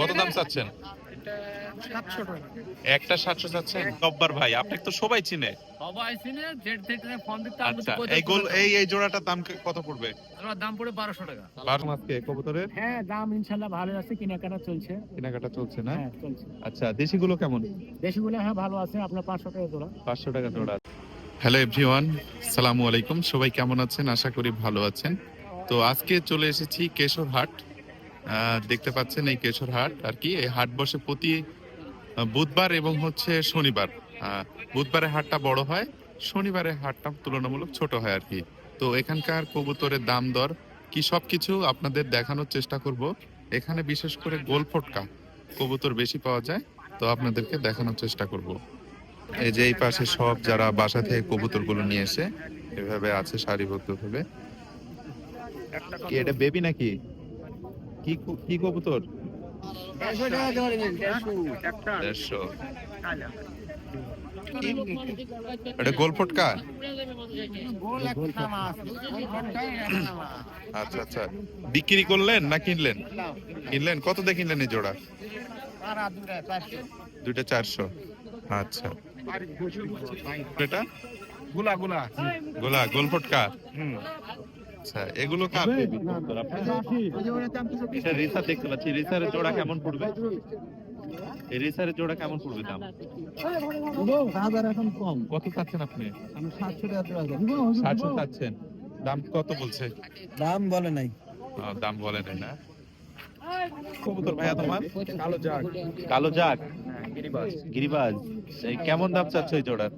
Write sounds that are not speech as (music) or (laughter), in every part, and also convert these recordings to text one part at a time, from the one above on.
কত দাম চাচ্ছেন? একটা সাতশো চাচ্ছেন? জব্বার ভাই আপনি তো সবাই চিনে। সবাই চিনে জেড থেকে ফোন দিতে আচ্ছা এই গোল এই এই জোড়াটার দাম কত পড়বে? আমার দাম পড়ে বারোশো টাকা। বারো মাসকে কবুতরের? হ্যাঁ দাম ইনশাল্লাহ ভালো আছে কেনাকাটা চলছে। কেনাকাটা চলছে না? হ্যাঁ চলছে। আচ্ছা দেশিগুলো কেমন? দেশিগুলো হ্যাঁ ভালো আছে আপনার পাঁচশো টাকা জোড়া। পাঁচশো টাকা জোড়া। হ্যালো এভরিওয়ান সালামু আলাইকুম। সবাই কেমন আছেন? আশা করি ভালো আছেন। তো আজকে চলে এসেছি কেশর হাট। আহ, দেখতে পাচ্ছেন এই কেশর হাট আর কি এই হাট বসে প্রতি বুধবার এবং হচ্ছে শনিবার। আহ, বুধবারে হাটটা বড় হয় শনিবারে হাটটা তুলনামূলক ছোট হয় আর কি। তো এখানকার কবুতরের দাম দর কি সব কিছু আপনাদের দেখানোর চেষ্টা করব। এখানে বিশেষ করে গোল ফটকা কবুতর বেশি পাওয়া যায় তো আপনাদেরকে দেখানোর চেষ্টা করব। এই যে এই পাশে সব যারা বাসা থেকে কবুতরগুলো নিয়ে এসে এভাবে আছে সারিবদ্ধ ভাবে কি এটা বেবি নাকি? কি কু- কবুতর? দেড়শো এটা গোল ফটকা আচ্ছা আচ্ছা। বিক্রি করলেন না কিনলেন? কিনলেন? কত দিয়ে কিনলেন এই জোড়া? দুইটা চারশো। আচ্ছা। এটা? গুলা গুলা। গোলা গোল ফটকা আচ্ছা এগুলো? এটা রেসার দেখতে পাচ্ছি। রেসারের জোড়া কেমন পড়বে? এই রেসারের জোড়া কেমন পড়বে দাম? হাজার এখন কম। কত চাচ্ছেন আপনি? আমি সাতশো টাকা জোড়া চাচ্ছেন। দাম কত বলছে? দাম বলে নাই। দাম বলেন না। কবুতর ভাইয়া তোমার? কালো জাগ। কালো জাগ? গিরিবাজ। গিরিবাজ এই কেমন দাম চাচ্ছ এই জোড়ার?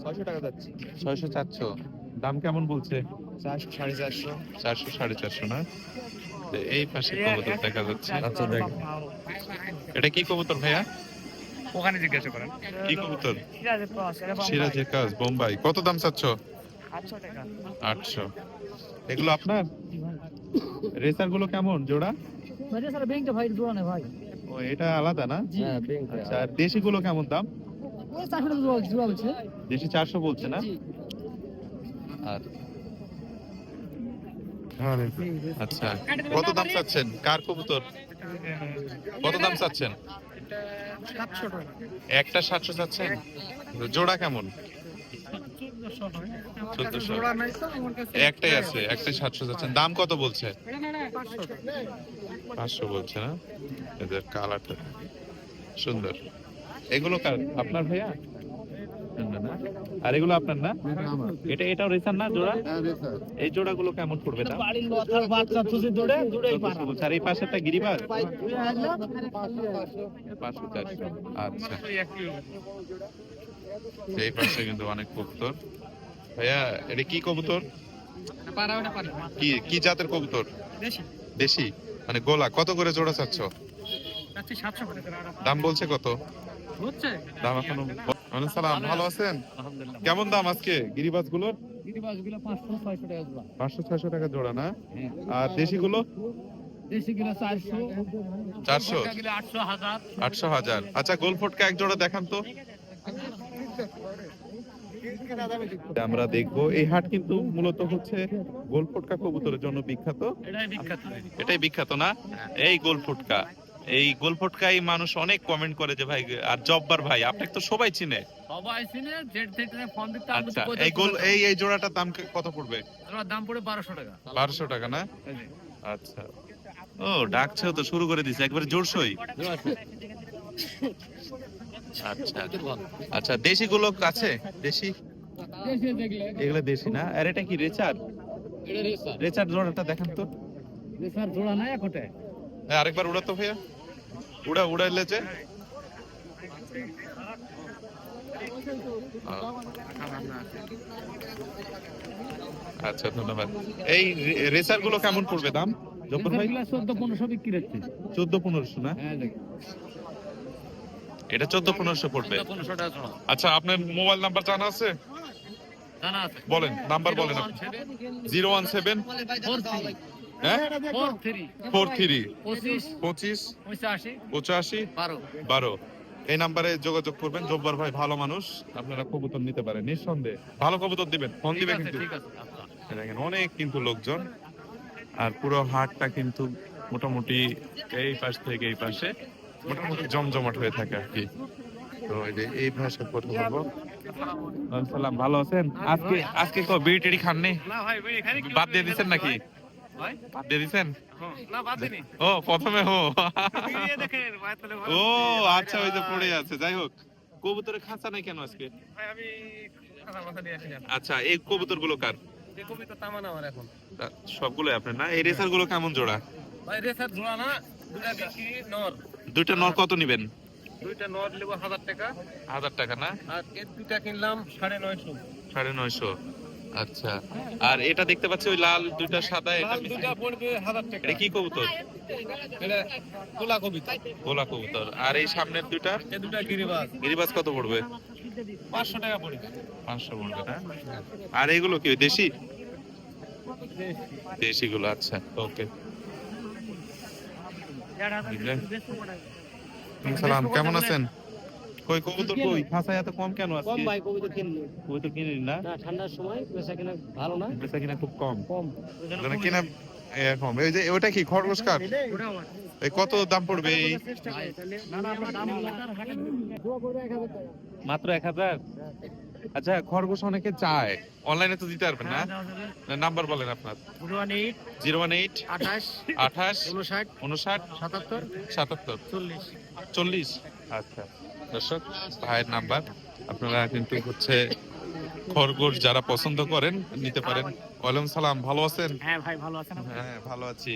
ছয়শো টাকা যাচ্ছে। ছয়শো চারশো। দাম কেমন বলছে? সাড়ে চারশো। চারশো সাড়ে চারশো না? তো এই পাশে কবুতর দেখা যাচ্ছে। আচ্ছা দেখ। এটা কি কবুতর ভাইয়া? ওখানে জিজ্ঞাসা করেন। কি কবুতর? সিরাজের কাজ বোম্বাই। কত দাম চাচ্ছ? আটশো এগুলো আপনার? রেসারগুলো কেমন জোড়া? ভাই জোড়া নেই ভাই ও এটা আলাদা না? হ্যাঁ আচ্ছা আর দেশি গুলো কেমন দাম? দেশি চারশো বলছে না? আর আচ্ছা। কত দাম চাচ্ছেন? কার কবুতর? কত দাম চাচ্ছেন? একটা সাতশো চাচ্ছেন? জোড়া কেমন? চোদ্দশো। জোড়া নাই তো আমার কাছে একটাই আছে একটাই সাতশো চাচ্ছেন। দাম কত বলছে? পাঁচশো বলছে না? এদের কালারটা সুন্দর। এগুলো কার? আপনার ভাইয়া। আর এগুলো আপনার না? এটা এটাও রেসার না জোড়া? এই জোড়া গুলো কেমন পড়বে দাম। আর এই পাশেরটা গিরিবাজ? পাঁচশো পাঁচশো চারশো। আচ্ছা। এই পাশে কিন্তু অনেক কবুতর। ভাইয়া এটা কি কবুতর? কি কি জাতের কবুতর? দেশি। মানে গোলা। কত করে জোড়া চাচ্ছ? দাম বলছে কত? হচ্ছে। দাম এখনও সালাম ভালো আছেন? কেমন দাম আজকে গিরিবাজগুলোর গিরিবাজগুলো পাঁচশো ছয়শো টাকা জোড়া। পাঁচশো ছয়শো টাকা জোড়া না? হ্যাঁ। আর দেশি গুলো চারশো। আটশো হাজার। আচ্ছা গোল ফটকা এক জোড়া দেখান তো। আমরা দেখব। এই হাট কিন্তু মূলত হচ্ছে গোল ফটকা কবুতরের জন্য বিখ্যাত। এটাই বিখ্যাত। না? এই গোল ফটকা এই গোল ফটকাই মানুষ অনেক কমেন্ট করে যে ভাই আর জব্বার ভাই আপনাকে তো সবাই চিনে। সবাই চিনে জেড থেকে ফোন দিতে আচ্ছা এই গোল এই এই জোড়াটার দাম কত পড়বে? ওর দাম পড়ে বারোশো টাকা। বারোশো টাকা না? আচ্ছা। ও ডাকছেও তো শুরু করে দিছে একবারে জোরসই। আচ্ছা। আচ্ছা দেশি গুলো আছে? দেশি? দেশি দেখলে। এগুলো দেশি না? আর এটা কি রেচার? এটা রেসার রেচার জোড়াটা দেখান তো। রেসার জোড়া নাই এখনটা হ্যাঁ, আরেকবার উড়া তো ভাইয়া। উড়া উড়াইলে যে। আচ্ছা ধন্যবাদ। এই রেসারগুলো কেমন পড়বে দাম? জব্বর ভাই? চোদ্দ পনেরোশো বিক্রি হচ্ছে। চোদ্দ পনেরোশো না? হ্যাঁ এটা চোদ্দ পনেরোশো পড়বে। আচ্ছা আপনার মোবাইল নাম্বার জানা আছে? বলেন নাম্বার বলেন zero one seven. Four three হ্যাঁ পঁচিশ বারো। এই নাম্বারে যোগাযোগ করবেন। জব্বার ভাই ভালো মানুষ। আপনারা কবুতর নিতে পারেন নিঃসন্দেহে। ভালো কবুতর দিবেন ফোন দিবেন কিন্তু। আচ্ছা। দেখেন অনেক কিন্তু লোকজন। আর পুরো হাটটা কিন্তু মোটামুটি এই পাশ থেকে এই পাশে মোটামুটি জমজমাট হয়ে থাকে আর কি। তো এই যে এই ভাষা কথা বলব। সালাম ভালো আছেন? আজকে আজকে কো বিড়ি টিড়ি খাননি বাদ দিয়ে দিচ্ছেন নাকি? দিয়ে হ্যাঁ, ও প্রথমে হো ও আচ্ছা ওই যে পড়ে আছে যাই হোক। কবুতরের খাঁচা নাই কেন আজকে? আচ্ছা এই কবুতরগুলো কার সবগুলো আপনার না? এই রেসারগুলো কেমন জোড়া? ভাই রেসার জোড়া না নর। দুইটা নর কত নিবেন? দুইটা নর নেব হাজার টাকা। হাজার টাকা না? আর এর দুইটা কিনলাম সাড়ে নয়শো। সাড়ে নয়শো। আচ্ছা। আর এটা দেখতে পাচ্ছি ওই লাল দুইটা সাদা এটা দুইটা পড়বে হাজার টাকা। এটা কি কবুতর? এটা কোলা কবিতা গোলা কবুতর। আর এই সামনের দুইটা? এই দুটা গিরিবাস গিরিবাজ কত পড়বে? পাঁচশো টাকা পড়বে পাঁচশো পড়বে না আর এগুলো কি ওই দেশি? দেশি গুলো আচ্ছা ওকে। সালাম কেমন আছেন? কই কবুতর কই? খাঁচায় এত কম কেন কম আজকে ভাই কিনলি কবুতর কিনিনি না? না ঠান্ডার সময় বেচা কিনা ভালো না। বেচা কিনা খুব কম। কম। মানে কিনা এরকম এই যে ওটা কি খরগোশ কাঠ? এই কত দাম পড়বে এই? মাত্র এক হাজার? আচ্ছা খরগোশ অনেকে চায়। অনলাইনে তো দিতে পারবেন না? নাম্বার বলেন আপনার। জিরো ওয়ান এইট আঠাশ আঠাশ উনষাট উনষাট সাতাত্তর সাতাত্তর চল্লিশ। চল্লিশ। আচ্ছা। দর্শক ভাইয়ের নাম্বার আপনারা কিন্তু হচ্ছে খরগোশ যারা পছন্দ করেন নিতে পারেন। ওয়ালাইকুম সালাম ভালো আছেন? হ্যাঁ ভাই ভালো আছেন হ্যাঁ ভালো আছি।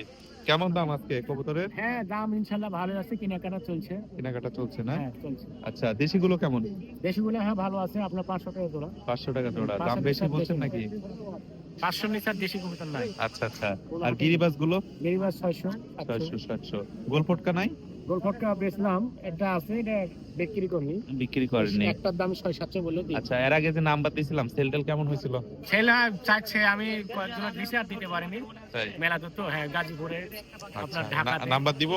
কেমন দাম আজকে কবুতরের? হ্যাঁ দাম ইনশাল্লাহ ভালো আছে কেনাকাটা চলছে। কেনাকাটা চলছে না? হ্যাঁ চলছে। আচ্ছা দেশিগুলো কেমন? দেশিগুলো হ্যাঁ ভালো আছে আপনার পাঁচশো টাকা জোড়া। পাঁচশো টাকা জোড়া দাম বেশি বলছেন নাকি? পাঁচশো নিচার দেশি কবিতা নাই। আচ্ছা আচ্ছা। আর গিরিবাসগুলো গেরিবাস ছয়শো ছয়শো সাতশো। গোলপটকা নাই? গোলফটকা একটা আছে এটা বিক্রি করি। বিক্রি করেননি একটার দাম ছয় সাতশো বললে দিই। আচ্ছা এর আগে যে নাম্বার দিয়েছিলাম সেল কেমন হয়েছিল? ছেলে চাচ্ছে আমি আর দিতে পারিনি। মেলা তো হ্যাঁ গাজীপুরে আচ্ছা আপনার ঢাকাতে। নাম্বার দিব?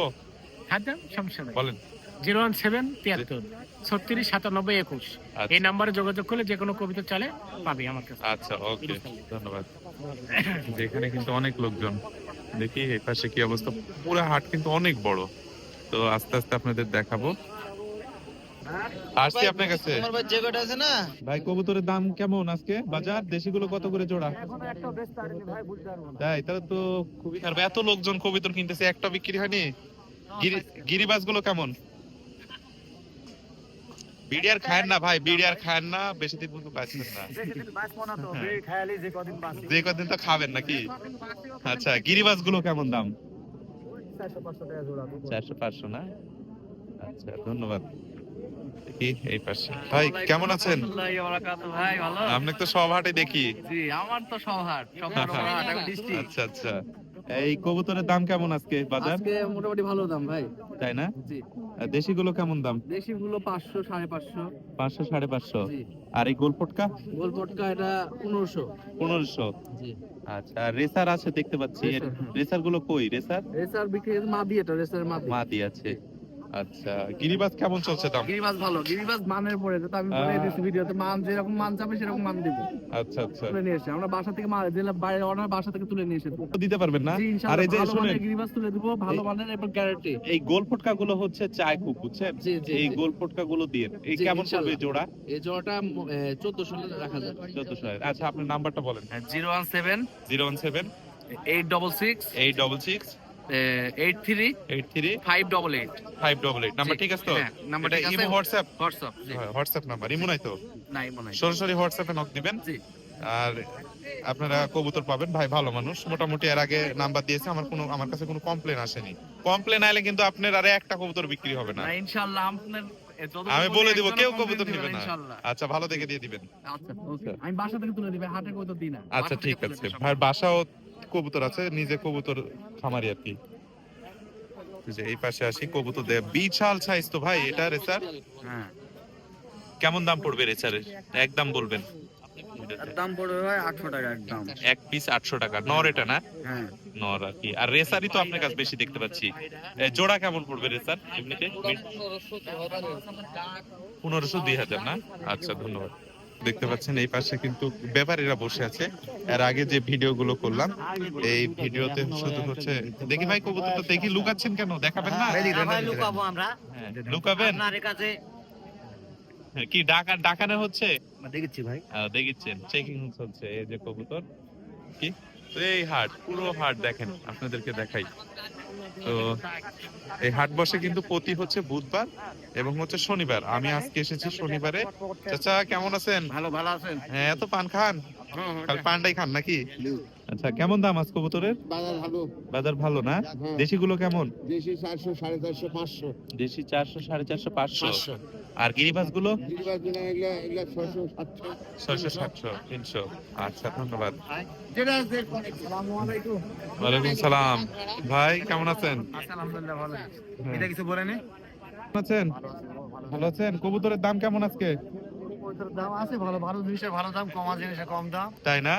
হ্যাঁ দেন, সমস্যা নেই। বলেন। জিরো ওয়ান সেভেন তিয়াত্তর ছত্রিশ সাতানব্বই একুশ। আচ্ছা। এই নাম্বারে যোগাযোগ করলে যে কোনো কবিতা চলে পাবি আমার কাছে। আচ্ছা ওকে ধন্যবাদ। (coughs) যেখানে কিন্তু অনেক লোকজন দেখি এই পাশে কি অবস্থা। পুরো হাট কিন্তু অনেক বড়। তো আস্তে আস্তে আপনাদের দেখাবো। আসছি আপনার কাছে। আমার ভাই যে আছে না? ভাই কবুতরের দাম কেমন আজকে? বাজার দেশিগুলো কত করে জোড়া? একটা বেশ পারিনি ভাই বুঝতে পারব না। তাই তাহলে তো খুবই খারাপ। এত লোকজন কবিতর কিনতেছে একটা বিক্রি হয়নি? গিরি- গিরিবাজগুলো কেমন? বিড়িয়ার খায়েন না ভাই বিড়িয়ার খায়েন না বেশি দিন পর্যন্ত বাঁচবেন না। যে কদিন বাঁচি? যে কদিন তো খাবেন নাকি? আচ্ছা গিরিবাজগুলো কেমন দাম? চারশো পাঁচশো টাকা জোড়া চারশো পাঁচশো না? আচ্ছা ধন্যবাদ। দেখি এই পাশে। ভাই কেমন আছেন? ভাই ভালো। আপনি তো সব হাটে দেখি। জি আমার তো সহার আচ্ছা আচ্ছা। এই কবুতরের দাম কেমন আজকে বাজার? আজকে মোটামুটি ভালো দাম ভাই। তাই না? জি। দেশি গুলো কেমন দাম? দেশি গুলো পাঁচশো সাড়ে পাঁচশো। পাঁচশো সাড়ে পাঁচশো। জি। আর এই গোলপটকা গোলপটকা এটা পনেরোশো। পনেরোশো। জি। আচ্ছা আর রেসার আছে দেখতে পাচ্ছি। রেসার, হ্যাঁ। গুলো কই? রেসার? রেসার বিক্রি মা দিয়ে এটা রেসার মা দিয়ে মাদি আছে। আচ্ছা গিরিবাজ কেমন চলছে দাম? গিরিবাজ ভালো গিরিবাজ মানের পরে যেটা আমি বলে। দিচ্ছি ভিডিওতে মান যেরকম মান চাবে সেরকম মান দিব। আচ্ছা আচ্ছা। তুলে নিয়ে এসে আমরা বাসা থেকে মাল জেলা বাইরে অনার বাসা থেকে তুলে নিয়ে এসে। দিতে পারবেন না? আর এই যে মানের গিরিবাজ তুলে দিব ভালো মানের এবং গ্যারান্টি এই গোল ফটকা গুলো হচ্ছে চায় খুব বুঝছেন? এই গোল ফটকা গুলো দিয়ে এই কেমন পড়বে জোড়া? এই জোড়াটা চোদ্দশো রাখা যাবে চোদ্দশো আচ্ছা আপনার নাম্বারটা বলেন। Zero one seven zero one seven eight double six eight double six eight three eight three five double eight five double eight number ঠিক আছে তো? নাম্বার এটা ঠিক আছে। Imo WhatsApp? WhatsApp WhatsApp number. Imo নাই তো? নাই। সরাসরি হোয়াটসঅ্যাপে নক দিবেন। জি। আর আপনারা কবুতর পাবেন। ভাই ভালো মানুষ। মোটামুটি এর আগে নাম্বার দিয়েছে। আমার কোনো আমার কাছে কোনো কমপ্লেন আসেনি। কমপ্লেন আইলে কিন্তু আপনার আরে একটা কবুতর বিক্রি হবে না। ইনশাআল্লাহ আপনার আমি বলে দিব কেউ কবুতর নিবে না। আচ্ছা ভালো দেখে দিয়ে দিবেন। আচ্ছা ওকে। আমি বাসা থেকে তুলে দিবে হাটের কত দিন না। আচ্ছা ঠিক আছে। ভাই বাসাও কবুতর আছে নিজে কবুতর খামারি আর কি। যে এই পাশে আসি কবুতর দেয় বিশাল সাইজ তো ভাই এটা রেসার? হ্যাঁ। কেমন দাম পড়বে রেসারের? একদম বলবেন। দাম পড়বে ভাই আটশো টাকা একদম। এক পিস আটশো টাকা নর এটা না? হ্যাঁ। নর আর কি। আর রেসারই তো আপনার কাছে বেশি দেখতে পাচ্ছি। জোড়া কেমন পড়বে রেসার এমনিতে? পনেরোশো দুই হাজার না? আচ্ছা ধন্যবাদ। দেখতে পাচ্ছেন এই পাশে কিন্তু ব্যাপারীরা বসে আছে। এর আগে যে ভিডিও গুলো করলাম এই ভিডিওতে শুধু হচ্ছে দেখি ভাই কবুতর তো দেখি লুকাচ্ছেন কেন? দেখাবেন না? লুকাবো আমরা। লুকাবেন? আপনার কাছে। কি ডাকা ডাকানো হচ্ছে? দেখেছি ভাই। আহ, দেখিচ্ছেন। চেকিং চলছে এই যে কবুতর। কি? এই হাট পুরো হাট দেখেন আপনাদেরকে দেখাই। তো এই হাট বসে কিন্তু প্রতি হচ্ছে বুধবার এবং হচ্ছে শনিবার। আমি আজকে এসেছি শনিবারে। চাচা কেমন আছেন? ভালো ভালো আছেন। হ্যাঁ এত পান খান? খালি পানটাই খান নাকি? আচ্ছা কেমন দাম আজ কবুতরের? বাজার ভালো। বাজার ভালো না? হ্যাঁ। দেশিগুলো কেমন? দেশি চারশো সাড়ে চারশো পাঁচশো। দেশি চারশো সাড়ে চারশো পাঁচশো। আর গিরিবাসগুলো ছয়শো সাতশো। তিনশো। আচ্ছা ধন্যবাদ। ওয়ালাইকুম সালাম। ভাই কেমন আছেন? আলহামদুলিল্লাহ ভালো হ্যাঁ। এটা কিছু বলেনি? কেমন আছেন? ভালো আছেন? কবুতরের দাম কেমন আজকে? দাম আছে ভালো ভালো জিনিসের ভালো দাম কমা জিনিসের কম দাম। তাই না?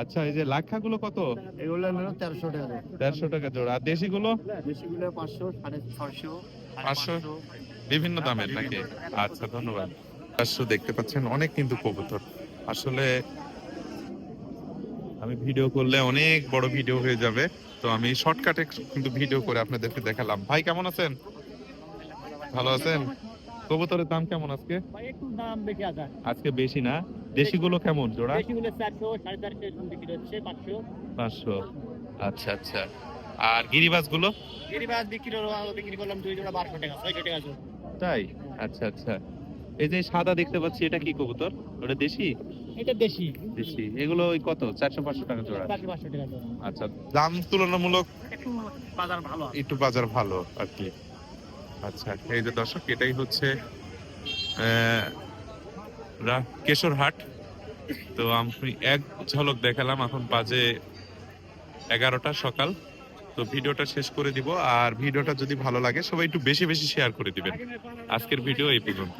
আচ্ছা এই যে লাক্ষা গুলো কত? এগুলো হলো তেরোশো টাকা দেড়শো টাকা জোড়া। আর দেশি গুলো বেশিগুলো পাঁচশো সাড়ে পাঁচশো? বিভিন্ন দামের নাকি? আচ্ছা ধন্যবাদ। পাঁচশো দেখতে পাচ্ছেন অনেক কিন্তু কবুতর। আসলে আমি ভিডিও করলে অনেক বড় ভিডিও হয়ে যাবে। তো আমি শর্টকাটে কিন্তু ভিডিও করে আপনাদেরকে দেখালাম। ভাই কেমন আছেন? ভালো আছেন? কবুতরের দাম কেমন আজকে? একটু দাম বেশি আছে আজকে বেশি না? দেশিগুলো কেমন জোড়া? বেশিগুলো চারশো সাড়ে চারশো এরকম বিক্রি হচ্ছে পাঁচশো। পাঁচশো। আচ্ছা আচ্ছা। আর গিরিবাসগুলো গিরিবাস বিক্রি হলো বিক্রি করলাম দুই জোড়া বারোশো টাকা ছয়শো টাকা জোড়া। তাই? আচ্ছা আচ্ছা। এই যে সাদা দেখতে পাচ্ছি এটা কি কবুতর? ওটা দেশি? এটা দেশি। দেশি। এগুলো ওই কত? চারশো পাঁচশো টাকা জোড়া। চারশো পাঁচশো টাকা জোড়া। আচ্ছা। দাম তুলনামূলক একটু বাজার ভালো। একটু বাজার ভালো আর কি। আচ্ছা এই যে দর্শক, এটাই হচ্ছে কেশরহাট তো আমি এক ঝলক দেখালাম, এখন বাজে এগারোটা সকাল। তো ভিডিওটা শেষ করে দিব, আর ভিডিওটা যদি ভালো লাগে, সবাই একটু বেশি বেশি শেয়ার করে দিবেন। আজকের ভিডিও এই পর্যন্ত